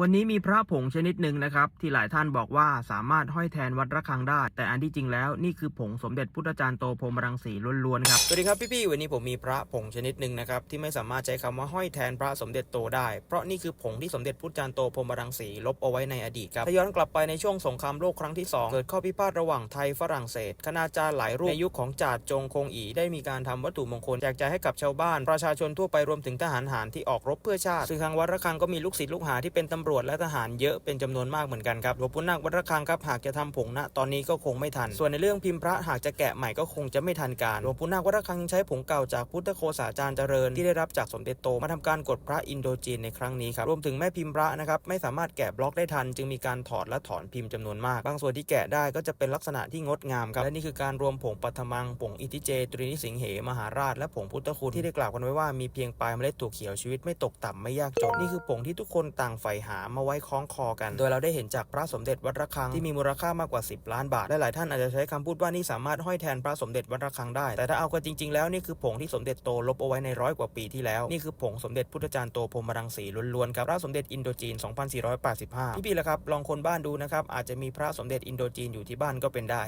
วันนี้มีพระผงชนิดหนึ่งนะครับ ที่หลายท่านบอกว่าสามารถห้อยแทนวัดระฆังได้ แต่อันที่จริงแล้วนี่คือผงสมเด็จพุทธจารย์โตพรหมรังสีล้วนๆครับสวัสดีครับพี่ๆวันนี้ผมมีพระผงชนิดหนึ่งนะครับที่ไม่สามารถใช้คำว่าห้อยแทนพระสมเด็จโตได้ เพราะนี่คือผงที่สมเด็จพุทธจารย์โตพรหมรังสีลบเอาไว้ในอดีตครับถ้าย้อนกลับไปในช่วงสงครามโลกครั้งที่สองเกิดข้อพิพาทระหว่างไทยฝรั่งเศสคณาจารย์หลายรูปในยุคของจ่าจงคงอีได้มีการทำวัตถุมงคลแจกจ่ายให้กับชาวบ้าน ประชาชนทั่วไปรวมถึงทหารหารที่ออกรบเพื่อชาติซึ่งทางวัดระฆังก็มีลูกศิษย์ลูกหาที่เป็นตำำรวจและทหารเยอะเป็นจำนวนมากเหมือนกันครับหลวงปู่นาควัดระฆังครับหากจะทำผงณตอนนี้ก็คงไม่ทัน ส่วนในเรื่องพิมพ์พระหากจะแกะใหม่ก็คงจะไม่ทันการหลวงปู่นาควัดระฆังยังใช้ผงเก่าจากพุทธโคสาจารย์เจริญ ที่ได้รับจากสมเด็จโตมาทำการกดพระอินโดจีนในครั้งนี้ครับรวมถึงแม่พิมพ์พระนะครับไม่สามารถแกะบล็อกได้ทัน จึงมีการถอดและถอนพิมพ์จำนวนมาก บางส่วนที่แกะได้ก็จะเป็นลักษณะที่งดงามครับและนี่คือการรวมผงปัทมังผงอิทิเจ ตรีนิสิงเหมหาราช และผงพุทธคุณที่ได้กล่าวกันไว้ว่ามีเพียงปลายเมล็ดถั่วเขียวชีวิตไม่ตกต่ำไม่ยากจนนี่คือผงที่ทุกคนต่างใฝ่หามาไว้คล้องคอกัน โดยเราได้เห็นจากพระสมเด็จวัดระฆังที่มีมูลค่ามากกว่า 10 ล้านบาท และหลายท่านอาจจะใช้คำพูดว่านี่สามารถห้อยแทนพระสมเด็จวัดระฆังได้ แต่ถ้าเอากันจริง ๆ แล้วนี่คือผงที่สมเด็จโตลบเอาไว้ในร้อยกว่าปีที่แล้ว นี่คือผงสมเด็จพุทธจารย์โตพรหมรังสีล้วนๆครับ พระสมเด็จอินโดจีน 2485 พี่ๆละครับ ลองคนบ้านดูนะครับ อาจจะมีพระสมเด็จอินโดจีนอยู่ที่บ้านก็เป็นได้